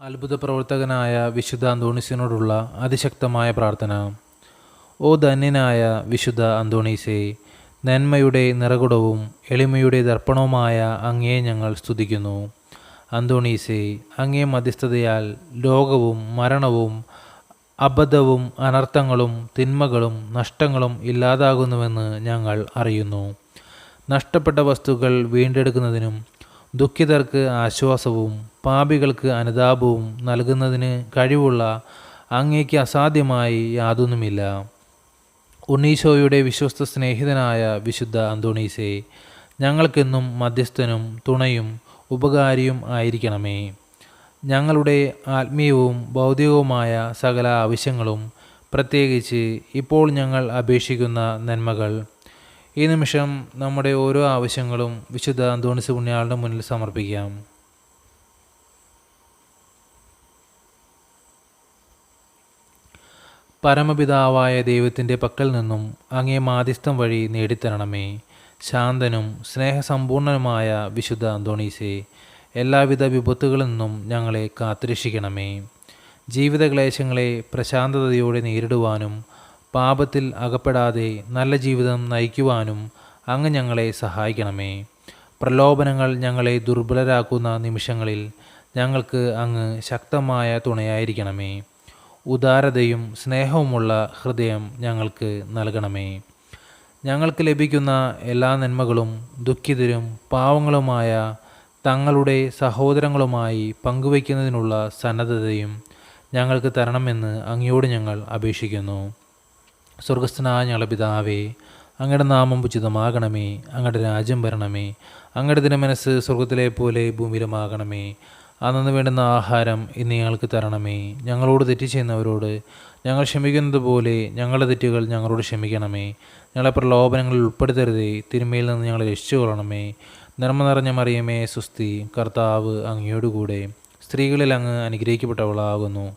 അത്ഭുത പ്രവർത്തകനായ വിശുദ്ധ അന്തോണീസിനോടുള്ള അതിശക്തമായ പ്രാർത്ഥന. ഓ ധന്യനായ വിശുദ്ധ അന്തോണീസെ നന്മയുടെ നിറകുടവും എളിമയുടെ ദർപ്പണവുമായ അങ്ങയെ ഞങ്ങൾ സ്തുതിക്കുന്നു. അന്തോണീസെ അങ്ങേ മധ്യസ്ഥതയാൽ ലോകവും മരണവും അബദ്ധവും അനർത്ഥങ്ങളും തിന്മകളും നഷ്ടങ്ങളും ഇല്ലാതാകുന്നുവെന്ന് ഞങ്ങൾ അറിയുന്നു. നഷ്ടപ്പെട്ട വസ്തുക്കൾ വീണ്ടെടുക്കുന്നതിനും ദുഃഖിതർക്ക് ആശ്വാസവും പാപികൾക്ക് അനുതാപവും നൽകുന്നതിന് കഴിവുള്ള അങ്ങേക്ക് അസാധ്യമായി യാതൊന്നുമില്ല. ഉണ്ണീശോയുടെ വിശ്വസ്ത സ്നേഹിതനായ വിശുദ്ധ അന്തോണീസേ ഞങ്ങൾക്കെന്നും മധ്യസ്ഥനും തുണയും ഉപകാരിയും ആയിരിക്കണമേ. ഞങ്ങളുടെ ആത്മീയവും ഭൗതികവുമായ സകല ആവശ്യങ്ങളും പ്രത്യേകിച്ച് ഇപ്പോൾ ഞങ്ങൾ അപേക്ഷിക്കുന്ന നന്മകൾ ഈ നിമിഷം നമ്മുടെ ഓരോ ആവശ്യങ്ങളും വിശുദ്ധ അന്തോണിസ് പുണ്യാളുടെ മുന്നിൽ സമർപ്പിക്കാം. പരമപിതാവായ ദൈവത്തിന്റെ പക്കൽ നിന്നും അങ്ങേ മാധ്യസ്ഥം വഴി നേടിത്തരണമേ. ശാന്തനും സ്നേഹസമ്പൂർണനുമായ വിശുദ്ധ അന്തോണീസെ എല്ലാവിധ വിപത്തുകളിൽ നിന്നും ഞങ്ങളെ കാത്തുരക്ഷിക്കണമേ. ജീവിതക്ലേശങ്ങളെ പ്രശാന്തതയോടെ നേരിടുവാനും പാപത്തിൽ അകപ്പെടാതെ നല്ല ജീവിതം നയിക്കുവാനും അങ്ങ് ഞങ്ങളെ സഹായിക്കണമേ. പ്രലോഭനങ്ങൾ ഞങ്ങളെ ദുർബലരാക്കുന്ന നിമിഷങ്ങളിൽ ഞങ്ങൾക്ക് അങ്ങ് ശക്തമായ തുണയായിരിക്കണമേ. ഉദാരതയും സ്നേഹവുമുള്ള ഹൃദയം ഞങ്ങൾക്ക് നൽകണമേ. ഞങ്ങൾക്ക് ലഭിക്കുന്ന എല്ലാ നന്മകളും ദുഃഖിതരും പാവങ്ങളുമായ തങ്ങളുടെ സഹോദരങ്ങളുമായി പങ്കുവയ്ക്കുന്നതിനുള്ള സന്നദ്ധതയും ഞങ്ങൾക്ക് തരണമെന്ന് അങ്ങയോട് ഞങ്ങൾ അപേക്ഷിക്കുന്നു. സ്വർഗസ്ഥനായ ഞങ്ങളുടെ പിതാവേ അങ്ങയുടെ നാമം ഉചിതമാകണമേ അങ്ങയുടെ രാജ്യം വരണമേ അങ്ങയുടെ ദിനമനസ് സ്വർഗത്തിലെ പോലെ ഭൂമിയിലുമാകണമേ. അന്നു വേണ്ടുന്ന ആഹാരം ഇന്ന് ഞങ്ങൾക്ക് തരണമേ. ഞങ്ങളോട് തെറ്റ് ചെയ്യുന്നവരോട് ഞങ്ങൾ ക്ഷമിക്കുന്നത് പോലെ ഞങ്ങളുടെ തെറ്റുകൾ ഞങ്ങളോട് ക്ഷമിക്കണമേ. ഞങ്ങളെ പ്രലോഭനങ്ങളിൽ ഉൾപ്പെടുത്തരുതേ തിരുമയിൽ നിന്ന് ഞങ്ങളെ രക്ഷിച്ചു കൊള്ളണമേ. നന്മ നിറഞ്ഞ മറിയമേ സുസ്തി കർത്താവ് അങ്ങയോടുകൂടെ സ്ത്രീകളിൽ അങ്ങ് അനുഗ്രഹിക്കപ്പെട്ടവളാകുന്നു.